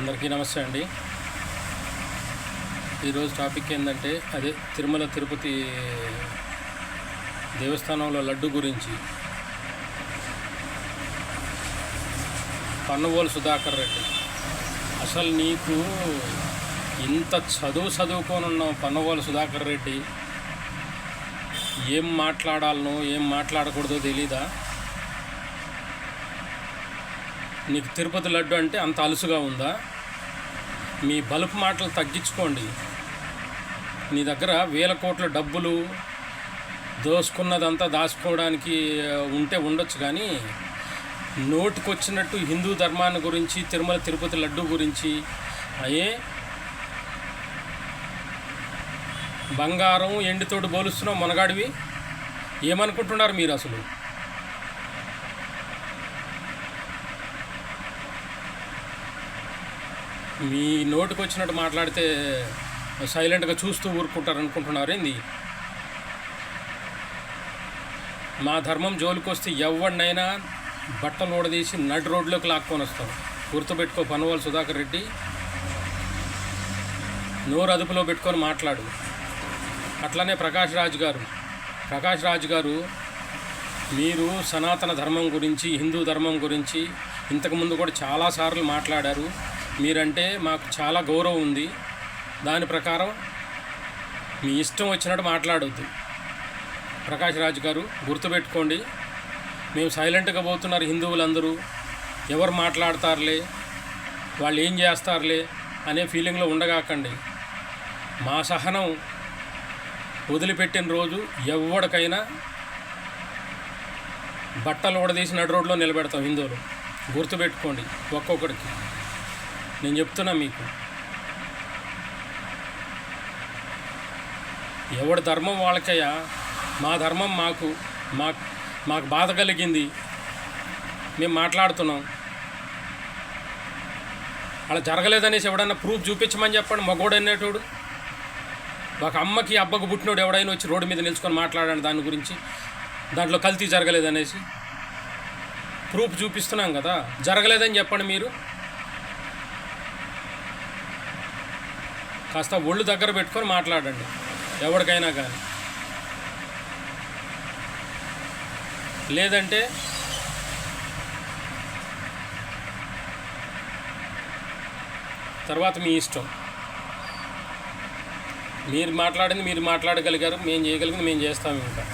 అందరికీ నమస్తే అండి. ఈరోజు టాపిక్ ఏంటంటే అదే తిరుమల తిరుపతి దేవస్థానంలో లడ్డు గురించి. పన్నువోలు సుధాకర్ రెడ్డి అసలు నీకు ఇంత చదువు చదువుకొని ఉన్నావు పన్నవోలు సుధాకర్ రెడ్డి? ఏం మాట్లాడాలనో ఏం మాట్లాడకూడదో తెలీదా? నీకు తిరుపతి లడ్డు అంటే అంత అలుసుగా ఉందా? మీ బలుపు మాటలు తగ్గించుకోండి. నీ దగ్గర వేల కోట్ల డబ్బులు దోసుకున్నదంతా దాచుకోవడానికి ఉంటే ఉండొచ్చు కానీ నోటికొచ్చినట్టు హిందూ ధర్మాన్ని గురించి తిరుమల తిరుపతి లడ్డు గురించి అయ్యే బంగారం ఎండితోటి పోలుస్తున్నావు మునగాడివి? ఏమనుకుంటున్నారు మీరు అసలు? మీ నోటికి వచ్చినట్టు మాట్లాడితే సైలెంట్గా చూస్తూ ఊరుకుంటారు అనుకుంటున్నారు ఏంది? మా ధర్మం జోలికి వస్తే ఎవడినైనా బట్టలు ఓడదీసి నడి రోడ్లోకి లాక్కొని వస్తాం. గుర్తుపెట్టుకో పనువాల్ సుధాకర్ రెడ్డి. నోరు అదుపులో పెట్టుకొని మాట్లాడు. అట్లనే ప్రకాష్ రాజు గారు. ప్రకాష్ రాజు గారు మీరు సనాతన ధర్మం గురించి హిందూ ధర్మం గురించి ఇంతకుముందు కూడా చాలాసార్లు మాట్లాడారు. మీరంటే మాకు చాలా గౌరవం ఉంది. దాని ప్రకారం మీ ఇష్టం వచ్చినట్టు మాట్లాడొద్దు. ప్రకాష్ రాజ్ గారు గుర్తుపెట్టుకోండి. మేము సైలెంట్గా పోతున్నారు హిందువులందరూ. ఎవరు మాట్లాడతారులే? వాళ్ళు ఏం చేస్తారులే? అనే ఫీలింగ్లో ఉండగాకండి. మా సహనం వదిలిపెట్టిన రోజు ఎవరికైనా బట్టలు ఊడదీసి నడు రోడ్లో నిలబెడతాం హిందువులు. గుర్తుపెట్టుకోండి ఒక్కొక్కడికి. నేను చెప్తున్నా మీకు. ఎవడి ధర్మం వాళ్ళకయ్యా? మా ధర్మం మాకు మాకు మాకు బాధ కలిగింది. మేము మాట్లాడుతున్నాం. అలా జరగలేదనేసి ఎవడన్నా ప్రూఫ్ చూపించమని చెప్పండి మగోడు అనేటోడు. ఒక అమ్మకి అబ్బకు పుట్టినోడు ఎవడైనా వచ్చి రోడ్డు మీద నిల్చుకొని మాట్లాడండి దాని గురించి. దాంట్లో కల్తీ జరగలేదనేసి. ప్రూఫ్ చూపిస్తున్నాం కదా జరగలేదని చెప్పండి మీరు. కాస్త ఒళ్ళు దగ్గర పెట్టుకొని మాట్లాడండి. ఎవరికైనా కానీ. లేదంటే తర్వాత మీ ఇష్టం. మీరు మాట్లాడింది మీరు మాట్లాడగలిగారు మేము చేయగలిగింది మేము చేస్తాము ఇంకా.